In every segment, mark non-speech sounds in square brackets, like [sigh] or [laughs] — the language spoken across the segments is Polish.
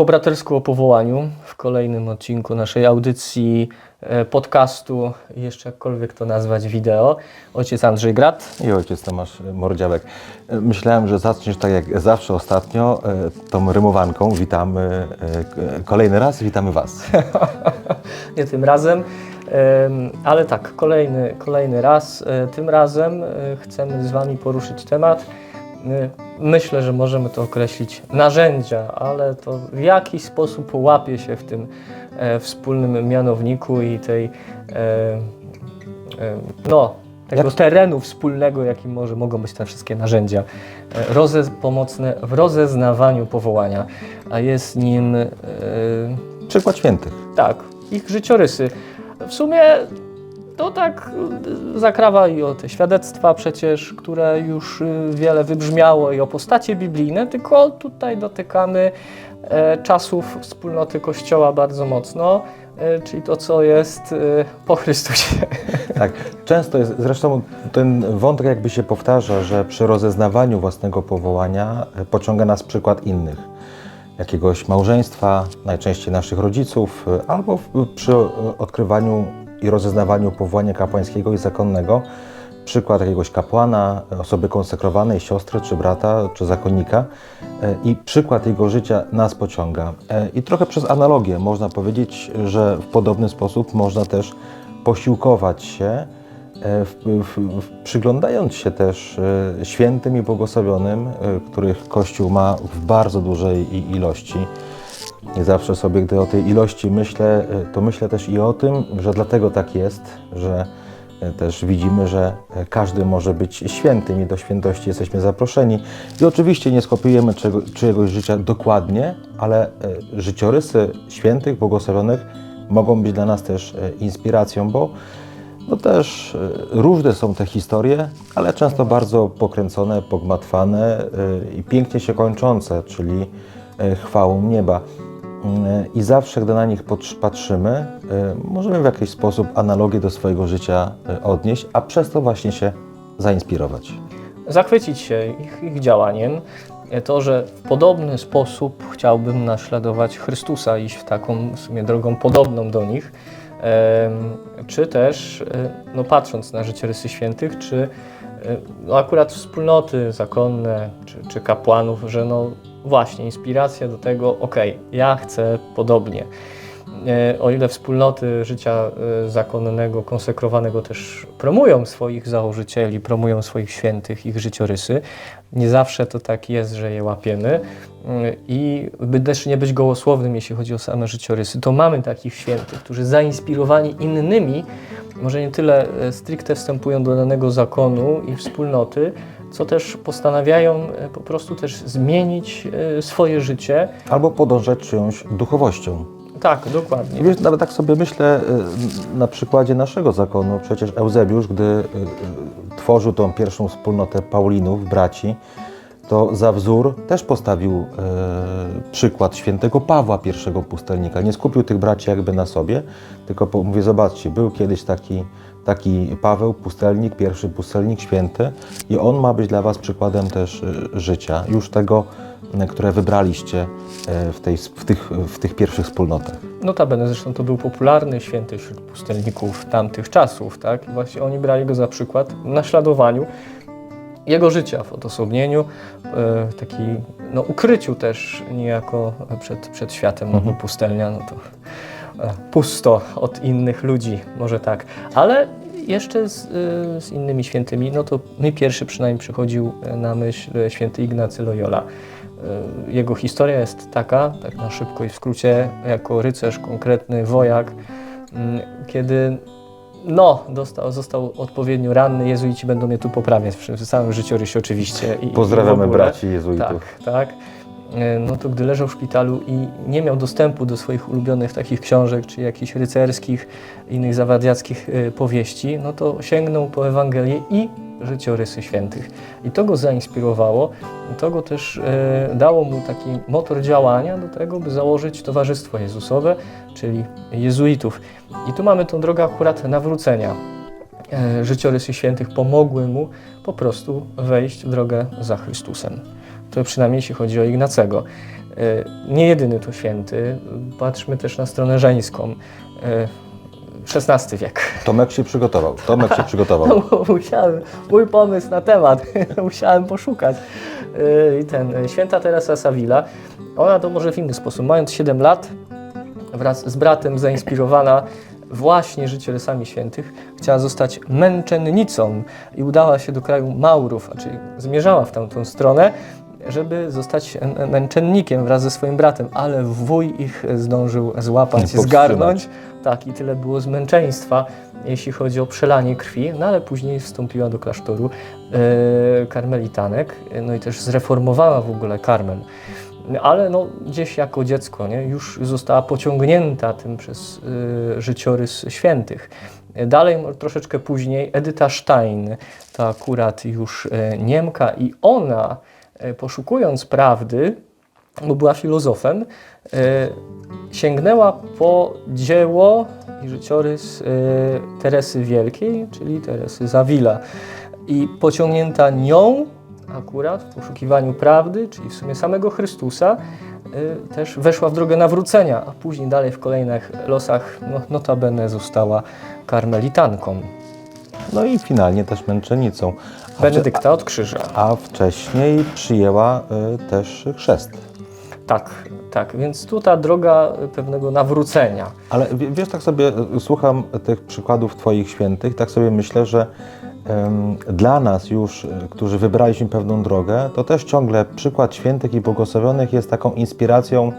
po bratersku o powołaniu w kolejnym odcinku naszej audycji, e, podcastu, jeszcze jakkolwiek to nazwać, wideo. Ojciec Andrzej Grat. I ojciec Tomasz Mordziałek. E, Myślałem, że zaczniesz tak jak zawsze ostatnio, e, tą rymowanką. Witamy kolejny raz, witamy Was. [laughs] Nie tym razem, em, ale tak, kolejny, kolejny raz. Tym razem chcemy z Wami poruszyć temat. Myślę, że możemy to określić narzędzia, ale to w jaki sposób łapie się w tym e, wspólnym mianowniku i tej, e, e, no, tego Jak- terenu wspólnego, jakim może mogą być te wszystkie narzędzia rozez, pomocne w rozeznawaniu powołania, a jest nim Przykład świętych. tak, ich życiorysy. W sumie to tak y, zakrawa i o te świadectwa przecież, które już y, wiele wybrzmiało i o postacie biblijne, tylko tutaj dotykamy e, czasów wspólnoty Kościoła bardzo mocno, e, czyli to, co jest y, po Chrystusie. [laughs] Tak, często jest, zresztą ten wątek jakby się powtarza, że przy rozeznawaniu własnego powołania e, pociąga nas przykład innych. Jakiegoś małżeństwa, najczęściej naszych rodziców, albo przy odkrywaniu i rozeznawaniu powołania kapłańskiego i zakonnego, przykład jakiegoś kapłana, osoby konsekrowanej, siostry, czy brata, czy zakonnika e, i przykład jego życia nas pociąga. E, I trochę przez analogię można powiedzieć, że w podobny sposób można też posiłkować się, e, w, w, w, przyglądając się też świętym i błogosławionym, których Kościół ma w bardzo dużej ilości. Nie zawsze sobie, gdy o tej ilości myślę, e, to myślę też i o tym, że dlatego tak jest, że e, też widzimy, że e, każdy może być świętym i do świętości jesteśmy zaproszeni. I oczywiście nie skopiujemy czego, czyjegoś życia dokładnie, ale życiorysy świętych, błogosławionych mogą być dla nas też inspiracją, bo no też różne są te historie, ale często bardzo pokręcone, pogmatwane i pięknie się kończące, czyli chwałą nieba. Mm, I zawsze, gdy na nich patrz- patrzymy, e, możemy w jakiś sposób analogię do swojego życia e, odnieść, a przez to właśnie się zainspirować. zachwycić się ich, ich działaniem. E, To, że w podobny sposób chciałbym naśladować Chrystusa, iść w taką w sumie drogą podobną do nich, czy też, e, no patrząc na życiorysy świętych, czy e, no akurat wspólnoty zakonne, czy, czy kapłanów, że no właśnie inspiracja do tego, okej, ja chcę podobnie. E, O ile wspólnoty życia e, zakonnego, konsekrowanego też promują swoich założycieli, promują swoich świętych, ich życiorysy, nie zawsze to tak jest, że je łapiemy. Mm, I by też nie być gołosłownym, jeśli chodzi o same życiorysy, to mamy takich świętych, którzy zainspirowani innymi, może nie tyle e, stricte wstępują do danego zakonu i wspólnoty, co też postanawiają e, po prostu też zmienić e, swoje życie. Albo podążać czyjąś duchowością. Tak, dokładnie. Wiesz, nawet tak sobie myślę y, na przykładzie naszego zakonu, przecież Eusebiusz, gdy tworzył tą pierwszą wspólnotę Paulinów, braci, to za wzór też postawił y, przykład świętego Pawła, pierwszego pustelnika. Nie skupił tych braci jakby na sobie, tylko mówię, zobaczcie, był kiedyś taki, taki Paweł, pustelnik, pierwszy pustelnik święty i on ma być dla was przykładem też y, życia, już tego, które wybraliście y, w, tej, w, tych, w tych pierwszych wspólnotach. Notabene zresztą to był popularny święty wśród pustelników tamtych czasów, tak? I właśnie oni brali go za przykład w naśladowaniu jego życia w odosobnieniu, e, w taki no, ukryciu też niejako przed, przed światem, no bo pustelnia, no to e, pusto od innych ludzi, może tak. Ale jeszcze z, e, z innymi świętymi, no to mi pierwszy przynajmniej przychodził na myśl święty Ignacy Loyola. E, Jego historia jest taka, tak na szybko i w skrócie, jako rycerz, konkretny wojak, mm, kiedy no, dostał, został odpowiednio ranny, jezuici będą mnie tu poprawiać w samym życiorysie oczywiście. I, i w Pozdrawiamy ogóle. braci jezuitów. Tak, tak. E, No to gdy leżał w szpitalu i nie miał dostępu do swoich ulubionych takich książek, czy jakichś rycerskich, innych zawadiackich e, powieści, no to sięgnął po Ewangelię i życiorysy świętych. I to go zainspirowało, to go też e, dało mu taki motor działania do tego, by założyć Towarzystwo Jezusowe, czyli jezuitów. I tu mamy tą drogę akurat nawrócenia. Życiorysy świętych pomogły mu po prostu wejść w drogę za Chrystusem. To przynajmniej jeśli chodzi o Ignacego. E, Nie jedyny to święty. Patrzmy też na stronę żeńską. E, XVI wiek. Tomek się przygotował. Tomek się przygotował. [laughs] No, musiałem, mój pomysł na temat, [laughs] musiałem poszukać. Yy, I ten, święta Teresa Savila, ona to może w inny sposób, mając 7 lat, wraz z bratem zainspirowana właśnie życiorysami świętych, chciała zostać męczennicą i udała się do kraju Maurów, a czyli zmierzała w tamtą stronę, żeby zostać męczennikiem wraz ze swoim bratem, ale wuj ich zdążył złapać, Powstrzymać. zgarnąć. Tak, i tyle było zmęczeństwa, jeśli chodzi o przelanie krwi, no ale później wstąpiła do klasztoru e, karmelitanek, no i też zreformowała w ogóle karmel. Ale no, gdzieś jako dziecko nie, już została pociągnięta tym przez e, życiorys świętych. Dalej, troszeczkę później, Edyta Stein, to akurat już e, Niemka i ona, poszukując prawdy, bo była filozofem, e, sięgnęła po dzieło i życiorys e, Teresy Wielkiej, czyli Teresy Zawila. I pociągnięta nią akurat w poszukiwaniu prawdy, czyli w sumie samego Chrystusa, e, też weszła w drogę nawrócenia, a później dalej w kolejnych losach no, notabene została karmelitanką. No i finalnie też męczennicą. Benedykta od krzyża. A wcześniej przyjęła y, też chrzest. Tak, tak, więc tu ta droga pewnego nawrócenia. Ale wie- wiesz, tak sobie y, słucham tych przykładów Twoich świętych, tak sobie myślę, że em, dla nas już, y, którzy wybraliśmy pewną drogę, to też ciągle przykład świętych i błogosławionych jest taką inspiracją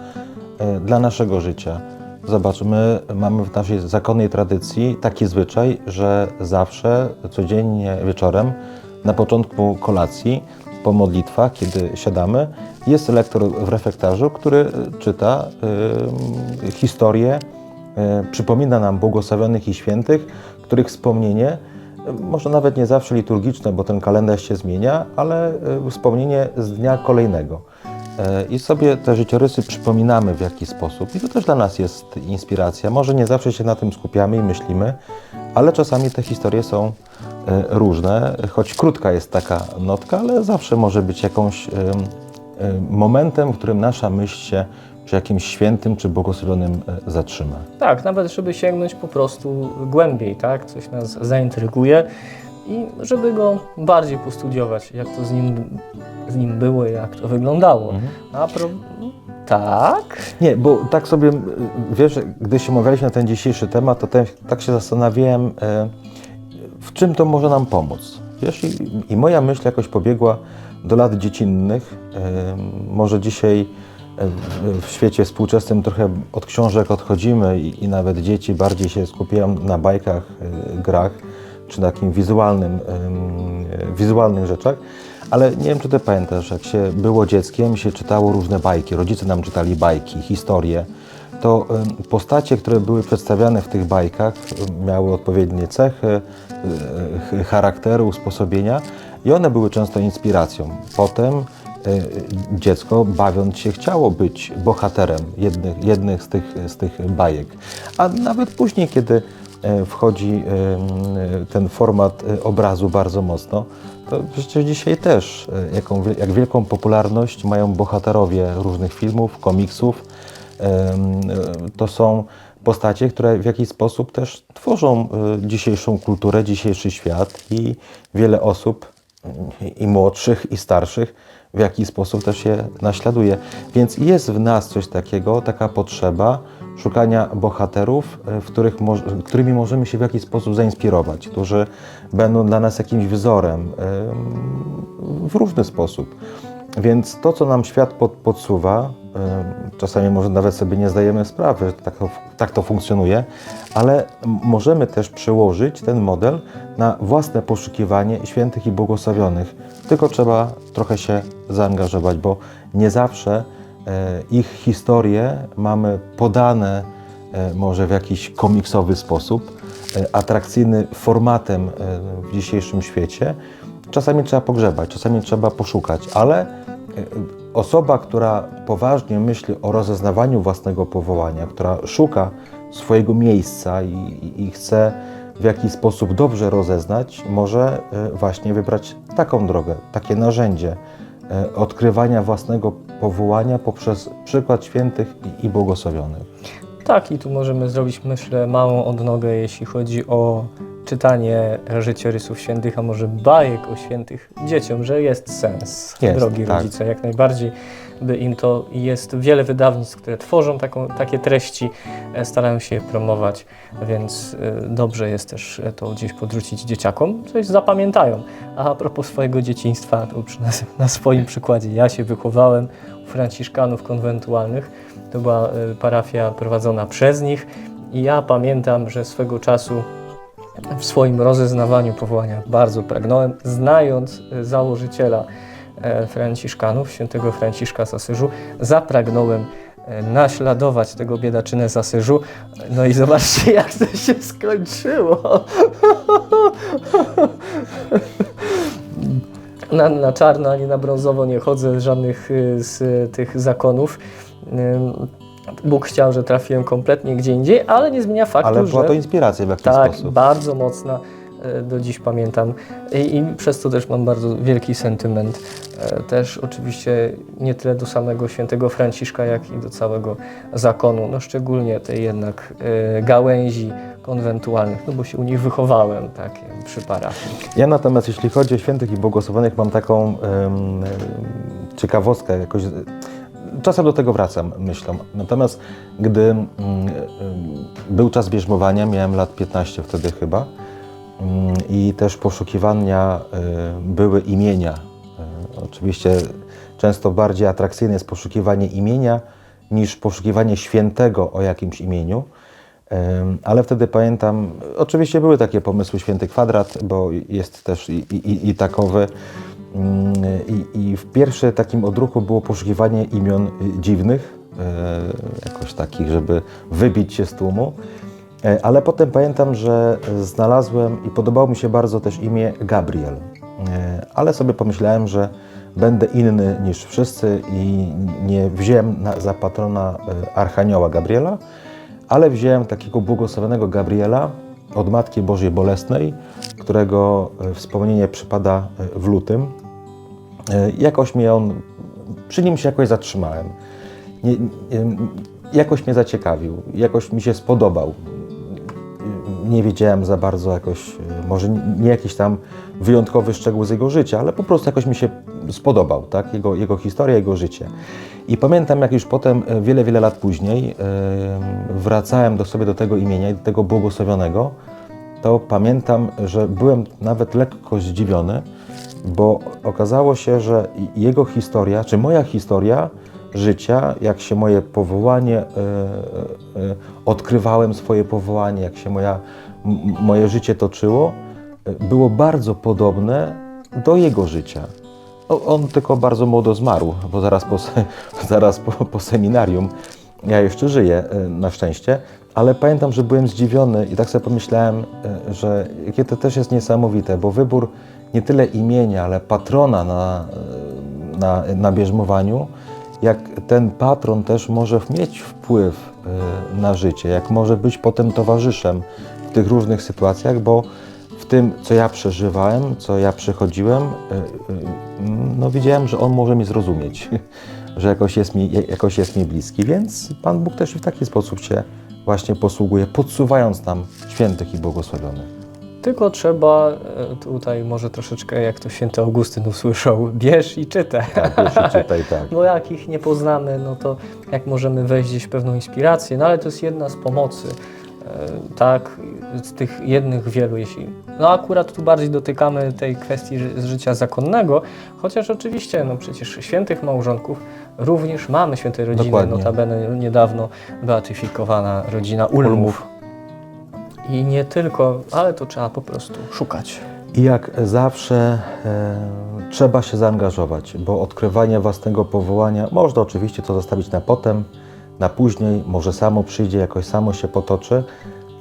y, dla naszego życia. Zobacz, my mamy w naszej zakonnej tradycji taki zwyczaj, że zawsze, codziennie wieczorem, na początku kolacji, po modlitwach, kiedy siadamy, jest lektor w refektarzu, który y, czyta y, historię, y, przypomina nam błogosławionych i świętych, których wspomnienie, może nawet nie zawsze liturgiczne, bo ten kalendarz się zmienia, ale y, wspomnienie z dnia kolejnego. E, I sobie te życiorysy przypominamy w jakiś sposób. I to też dla nas jest inspiracja. Może nie zawsze się na tym skupiamy i myślimy, ale czasami te historie są e, różne, choć krótka jest taka notka, ale zawsze może być jakąś em, momentem, w którym nasza myśl się przy jakimś świętym czy błogosławionym e, zatrzyma. Tak, nawet żeby sięgnąć po prostu głębiej, tak? Coś nas zaintryguje i żeby go bardziej postudiować, jak to z nim, z nim było i jak to wyglądało. A pro... Tak? Nie, bo tak sobie, wiesz, gdy się omawialiśmy na ten dzisiejszy temat, to te, tak się zastanawiałem, e, w czym to może nam pomóc. Wiesz, i, i moja myśl jakoś pobiegła do lat dziecinnych. Może dzisiaj w- świecie współczesnym trochę od książek odchodzimy i, i nawet dzieci bardziej się skupiają na bajkach, e, grach, czy na takim wizualnym, wizualnych rzeczach. Ale nie wiem, czy ty pamiętasz, jak się było dzieckiem, się czytało różne bajki, rodzice nam czytali bajki, historie, to postacie, które były przedstawiane w tych bajkach, miały odpowiednie cechy, e, ch- charakteru, usposobienia i one były często inspiracją. Potem e, dziecko, bawiąc się, chciało być bohaterem jednych, jednych z, tych, z tych bajek. A nawet później, kiedy e, wchodzi ten format obrazu bardzo mocno, to przecież dzisiaj też, jaką, jak wielką popularność mają bohaterowie różnych filmów, komiksów. E, To są postacie, które w jakiś sposób też tworzą e, dzisiejszą kulturę, dzisiejszy świat i wiele osób, mm, i młodszych, i starszych, w jakiś sposób też je naśladuje. Więc jest w nas coś takiego, taka potrzeba szukania bohaterów, e, których którymi możemy się w jakiś sposób zainspirować, którzy będą dla nas jakimś wzorem em, w różny sposób. Więc to, co nam świat pod, podsuwa, czasami może nawet sobie nie zdajemy sprawy, że tak to, tak to funkcjonuje, ale możemy też przełożyć ten model na własne poszukiwanie świętych i błogosławionych. Tylko trzeba trochę się zaangażować, bo nie zawsze e, ich historie mamy podane e, może w jakiś komiksowy sposób, e, atrakcyjny formatem w dzisiejszym świecie. Czasami trzeba pogrzebać, czasami trzeba poszukać, ale osoba, która poważnie myśli o rozeznawaniu własnego powołania, która szuka swojego miejsca i, i, i chce w jakiś sposób dobrze rozeznać, może e, właśnie wybrać taką drogę, takie narzędzie, e, odkrywania własnego powołania poprzez przykład świętych i, i błogosławionych. Tak, i tu możemy zrobić, myślę, małą odnogę, jeśli chodzi o czytanie życiorysów świętych, a może bajek o świętych dzieciom, że jest sens, Jest, drogi tak. rodzice, jak najbardziej by im to jest wiele wydawnictw, które tworzą taką, takie treści, e, starają się je promować, więc e, dobrze jest też e, to gdzieś podrzucić dzieciakom, coś zapamiętają. A a propos swojego dzieciństwa, to już na, na swoim przykładzie, ja się wychowałem u franciszkanów konwentualnych, to była parafia prowadzona przez nich i ja pamiętam, że swego czasu w swoim rozeznawaniu powołania bardzo pragnąłem, znając e, założyciela e, Franciszkanów, świętego Franciszka z Asyżu, zapragnąłem e, naśladować tego biedaczynę z Asyżu. No i zobaczcie, [laughs] jak to się skończyło. [laughs] Na, na czarno ani na brązowo nie chodzę z żadnych z tych zakonów. Bóg chciał, że trafiłem kompletnie gdzie indziej, ale nie zmienia faktu, Ale była że... to inspiracja w jakiś Tak, sposób. bardzo mocna. e, Do dziś pamiętam I, i przez to też mam bardzo wielki sentyment. E, Też oczywiście nie tyle do samego świętego Franciszka, jak i do całego zakonu, no szczególnie tej jednak e, gałęzi konwentualnych, no bo się u nich wychowałem, tak, przy parafii. Ja natomiast, jeśli chodzi o świętych i błogosławionych, mam taką em, ciekawostkę, jakoś, czasem do tego wracam myślą. Natomiast gdy mm, em, był czas bierzmowania, miałem lat 15 wtedy chyba, mm, i też poszukiwania e, były imienia. Oczywiście często bardziej atrakcyjne jest poszukiwanie imienia niż poszukiwanie świętego o jakimś imieniu. Ale wtedy pamiętam, oczywiście były takie pomysły święty kwadrat, bo jest też i, i, i takowy. Mm, I, I w pierwszym takim odruchu było poszukiwanie imion dziwnych, e, jakoś takich, żeby wybić się z tłumu. E, Ale potem pamiętam, że znalazłem i podobało mi się bardzo też imię Gabriel. E, Ale sobie pomyślałem, że będę inny niż wszyscy i nie wziąłem za patrona Archanioła Gabriela, ale wziąłem takiego błogosławionego Gabriela od Matki Bożej Bolesnej, którego wspomnienie przypada w lutym. E, Jakoś mnie on, przy nim się jakoś zatrzymałem. Nie, jakoś mnie zaciekawił, jakoś mi się spodobał. Nie wiedziałem za bardzo jakoś, e, może nie jakiś tam wyjątkowy szczegół z jego życia, ale po prostu jakoś mi się spodobał, tak? Jego, jego historia, jego życie. I pamiętam, jak już potem, e, wiele, wiele lat później, e, wracałem do sobie do tego imienia i do tego błogosławionego, to pamiętam, że byłem nawet lekko zdziwiony, bo okazało się, że jego historia, czy moja historia życia, jak się moje powołanie, e, e, e, odkrywałem swoje powołanie, jak się moja, moje życie toczyło, było bardzo podobne do jego życia. On tylko bardzo młodo zmarł, bo zaraz po, [laughs] zaraz po, po seminarium ja jeszcze żyję, na szczęście, ale pamiętam, że byłem zdziwiony i tak sobie pomyślałem, że jakie to też jest niesamowite, bo wybór nie tyle imienia, ale patrona na, e, na, na bierzmowaniu, jak ten patron też może mieć wpływ e, na życie, jak może być potem towarzyszem w tych różnych sytuacjach, bo w tym, co ja przeżywałem, co ja przechodziłem, e, no widziałem, że on może mnie zrozumieć, [laughs] że jakoś jest mi, jakoś jest mi bliski, więc Pan Bóg też i w taki sposób się właśnie posługuje, podsuwając nam świętych i błogosławionych. Tylko trzeba e, tutaj może troszeczkę, jak to święty Augustyn usłyszał, bierz i czytaj. Tak, jeszcze czytaj tak. [laughs] Bo jak ich nie poznamy, no to jak możemy wejść gdzieś w pewną inspirację, no ale to jest jedna z pomocy, e, tak, z tych jednych wielu, jeśli... No akurat tu bardziej dotykamy tej kwestii z życia zakonnego, chociaż oczywiście, no przecież świętych małżonków również mamy święte rodziny, Dokładnie. notabene niedawno beatyfikowana rodzina Ulmów. Ulmów. I nie tylko, ale to trzeba po prostu szukać. I jak zawsze e, trzeba się zaangażować, bo odkrywanie własnego powołania można oczywiście to zostawić na potem, na później, może samo przyjdzie, jakoś samo się potoczy,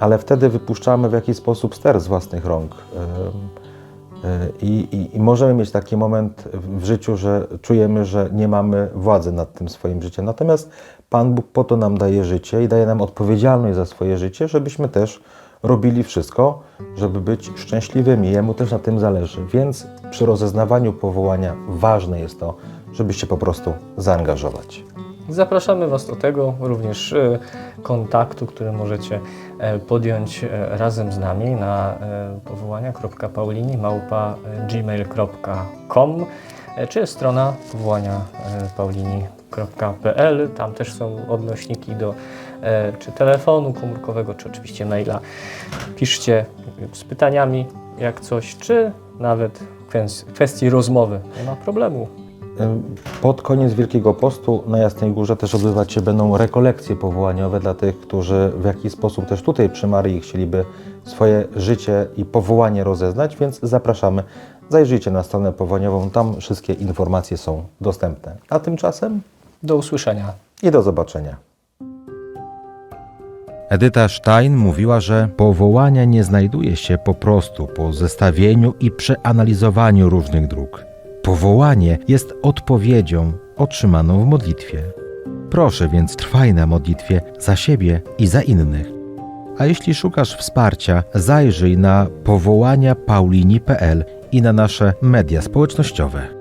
ale wtedy wypuszczamy w jakiś sposób ster z własnych rąk. E, e, I, i, możemy mieć taki moment w życiu, że czujemy, że nie mamy władzy nad tym swoim życiem. Natomiast Pan Bóg po to nam daje życie i daje nam odpowiedzialność za swoje życie, żebyśmy też robili wszystko, żeby być szczęśliwymi. Jemu też na tym zależy. Więc przy rozeznawaniu powołania ważne jest to, żeby się po prostu zaangażować. Zapraszamy Was do tego, również e, kontaktu, który możecie e, podjąć e, razem z nami na e, powołania.paulini małpa gmail.com e, czy strona powołania e, paulini.pl. Tam też są odnośniki do e, czy telefonu komórkowego, czy oczywiście maila. Piszcie z pytaniami, jak coś, czy nawet w kwes- kwestii rozmowy. Nie ma problemu. Pod koniec Wielkiego Postu na Jasnej Górze też odbywać się będą rekolekcje powołaniowe dla tych, którzy w jakiś sposób też tutaj przy Maryi chcieliby swoje życie i powołanie rozeznać, więc zapraszamy. Zajrzyjcie na stronę powołaniową, tam wszystkie informacje są dostępne. A tymczasem Do usłyszenia. i do zobaczenia. Edyta Stein mówiła, że powołania nie znajduje się po prostu po zestawieniu i przeanalizowaniu różnych dróg. Powołanie jest odpowiedzią otrzymaną w modlitwie. Proszę więc trwaj na modlitwie za siebie i za innych. A jeśli szukasz wsparcia, zajrzyj na powołania paulini.pl i na nasze media społecznościowe.